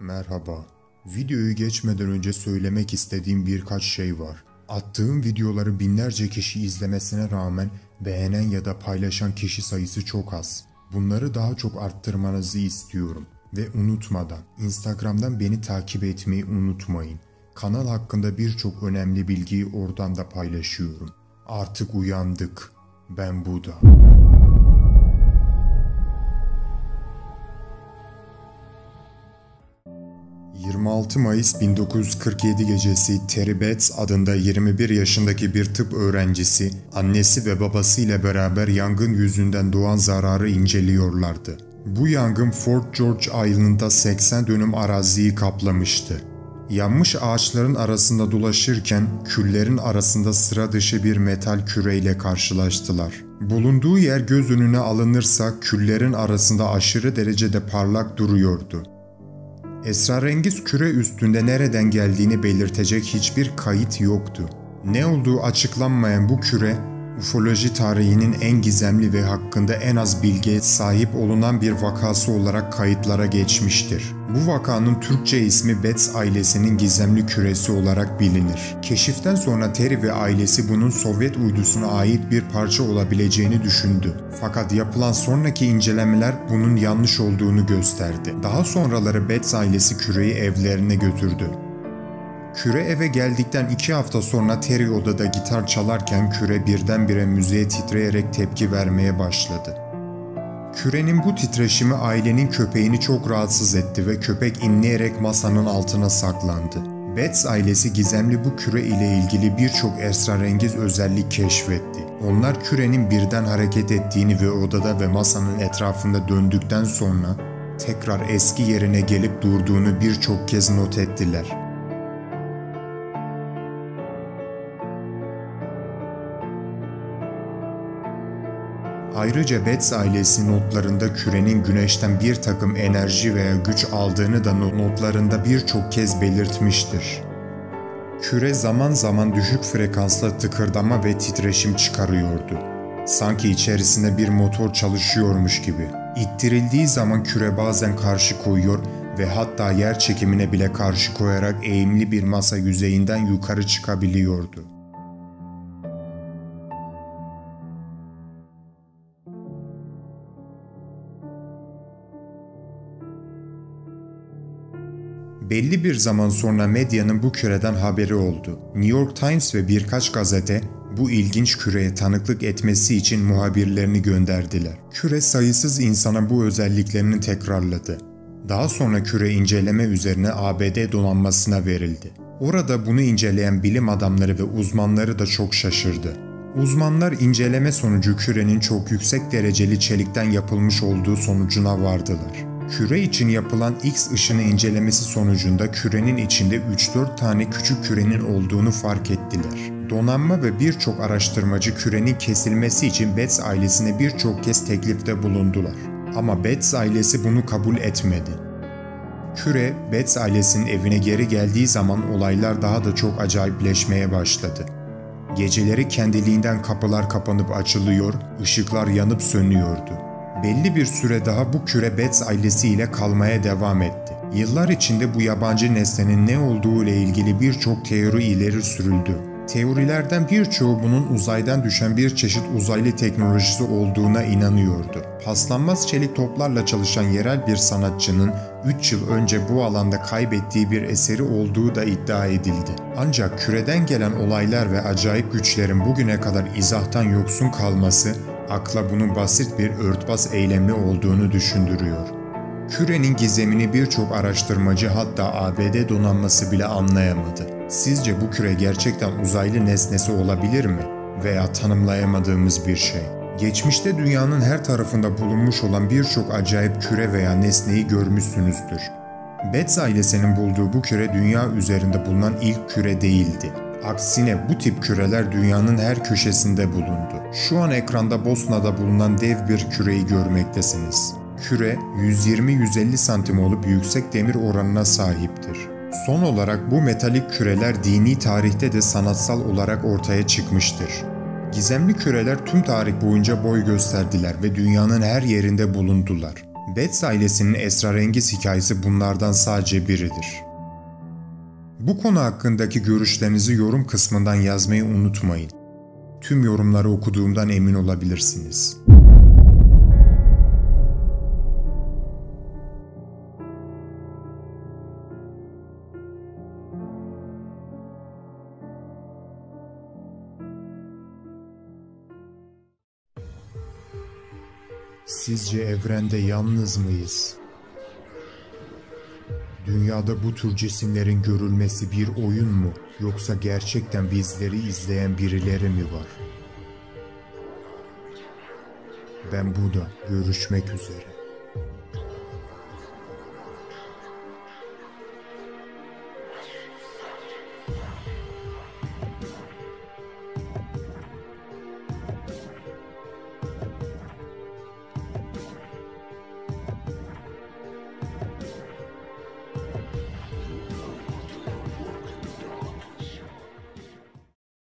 Merhaba. Videoyu geçmeden önce söylemek istediğim birkaç şey var. Attığım videoları binlerce kişi izlemesine rağmen beğenen ya da paylaşan kişi sayısı çok az. Bunları daha çok arttırmanızı istiyorum. Ve unutmadan Instagram'dan beni takip etmeyi unutmayın. Kanal hakkında birçok önemli bilgiyi oradan da paylaşıyorum. Artık uyandık. Ben Buda. 26 Mayıs 1947 gecesi Terry Betts adında 21 yaşındaki bir tıp öğrencisi, annesi ve babası ile beraber yangın yüzünden doğan zararı inceliyorlardı. Bu yangın Fort George Island'da 80 dönüm araziyi kaplamıştı. Yanmış ağaçların arasında dolaşırken küllerin arasında sıra dışı bir metal küreyle karşılaştılar. Bulunduğu yer göz önüne alınırsa küllerin arasında aşırı derecede parlak duruyordu. Esrarengiz küre üstünde nereden geldiğini belirtecek hiçbir kayıt yoktu. Ne olduğu açıklanmayan bu küre, ufoloji tarihinin en gizemli ve hakkında en az bilgiye sahip olunan bir vakası olarak kayıtlara geçmiştir. Bu vakanın Türkçe ismi Betts ailesinin gizemli küresi olarak bilinir. Keşiften sonra Terry ve ailesi bunun Sovyet uydusuna ait bir parça olabileceğini düşündü. Fakat yapılan sonraki incelemeler bunun yanlış olduğunu gösterdi. Daha sonraları Betts ailesi küreyi evlerine götürdü. Küre eve geldikten iki hafta sonra Terry odada gitar çalarken küre birdenbire müziğe titreyerek tepki vermeye başladı. Kürenin bu titreşimi ailenin köpeğini çok rahatsız etti ve köpek inleyerek masanın altına saklandı. Betts ailesi gizemli bu küre ile ilgili birçok esrarengiz özellik keşfetti. Onlar kürenin birden hareket ettiğini ve odada ve masanın etrafında döndükten sonra tekrar eski yerine gelip durduğunu birçok kez not ettiler. Ayrıca Betts ailesi notlarında kürenin güneşten bir takım enerji veya güç aldığını da notlarında birçok kez belirtmiştir. Küre zaman zaman düşük frekansla tıkırdama ve titreşim çıkarıyordu. Sanki içerisinde bir motor çalışıyormuş gibi. İttirildiği zaman küre bazen karşı koyuyor ve hatta yer çekimine bile karşı koyarak eğimli bir masa yüzeyinden yukarı çıkabiliyordu. Belli bir zaman sonra medyanın bu küreden haberi oldu. New York Times ve birkaç gazete bu ilginç küreye tanıklık etmesi için muhabirlerini gönderdiler. Küre sayısız insana bu özelliklerini tekrarladı. Daha sonra küre inceleme üzerine ABD donanmasına verildi. Orada bunu inceleyen bilim adamları ve uzmanları da çok şaşırdı. Uzmanlar inceleme sonucu kürenin çok yüksek dereceli çelikten yapılmış olduğu sonucuna vardılar. Küre için yapılan X ışını incelemesi sonucunda kürenin içinde 3-4 tane küçük kürenin olduğunu fark ettiler. Donanma ve birçok araştırmacı kürenin kesilmesi için Betts ailesine birçok kez teklifte bulundular. Ama Betts ailesi bunu kabul etmedi. Küre, Betts ailesinin evine geri geldiği zaman olaylar daha da çok acayipleşmeye başladı. Geceleri kendiliğinden kapılar kapanıp açılıyor, ışıklar yanıp sönüyordu belli bir süre daha bu küre Betts ailesiyle kalmaya devam etti. Yıllar içinde bu yabancı nesnenin ne olduğu ile ilgili birçok teori ileri sürüldü. Teorilerden birçoğu bunun uzaydan düşen bir çeşit uzaylı teknolojisi olduğuna inanıyordu. Paslanmaz çelik toplarla çalışan yerel bir sanatçının 3 yıl önce bu alanda kaybettiği bir eseri olduğu da iddia edildi. Ancak küreden gelen olaylar ve acayip güçlerin bugüne kadar izahtan yoksun kalması akla bunun basit bir örtbas eylemi olduğunu düşündürüyor. Kürenin gizemini birçok araştırmacı hatta ABD donanması bile anlayamadı. Sizce bu küre gerçekten uzaylı nesnesi olabilir mi? Veya tanımlayamadığımız bir şey? Geçmişte dünyanın her tarafında bulunmuş olan birçok acayip küre veya nesneyi görmüşsünüzdür. Betts ailesinin bulduğu bu küre dünya üzerinde bulunan ilk küre değildi. Aksine bu tip küreler dünyanın her köşesinde bulundu. Şu an ekranda Bosna'da bulunan dev bir küreyi görmektesiniz. Küre 120-150 santim olup yüksek demir oranına sahiptir. Son olarak bu metalik küreler dini tarihte de sanatsal olarak ortaya çıkmıştır. Gizemli küreler tüm tarih boyunca boy gösterdiler ve dünyanın her yerinde bulundular. Betts ailesinin esrarengiz hikayesi bunlardan sadece biridir. Bu konu hakkındaki görüşlerinizi yorum kısmından yazmayı unutmayın. Tüm yorumları okuduğumdan emin olabilirsiniz. Sizce evrende yalnız mıyız? Dünyada bu tür cisimlerin görülmesi bir oyun mu yoksa gerçekten bizleri izleyen birileri mi var? Ben Buda, görüşmek üzere.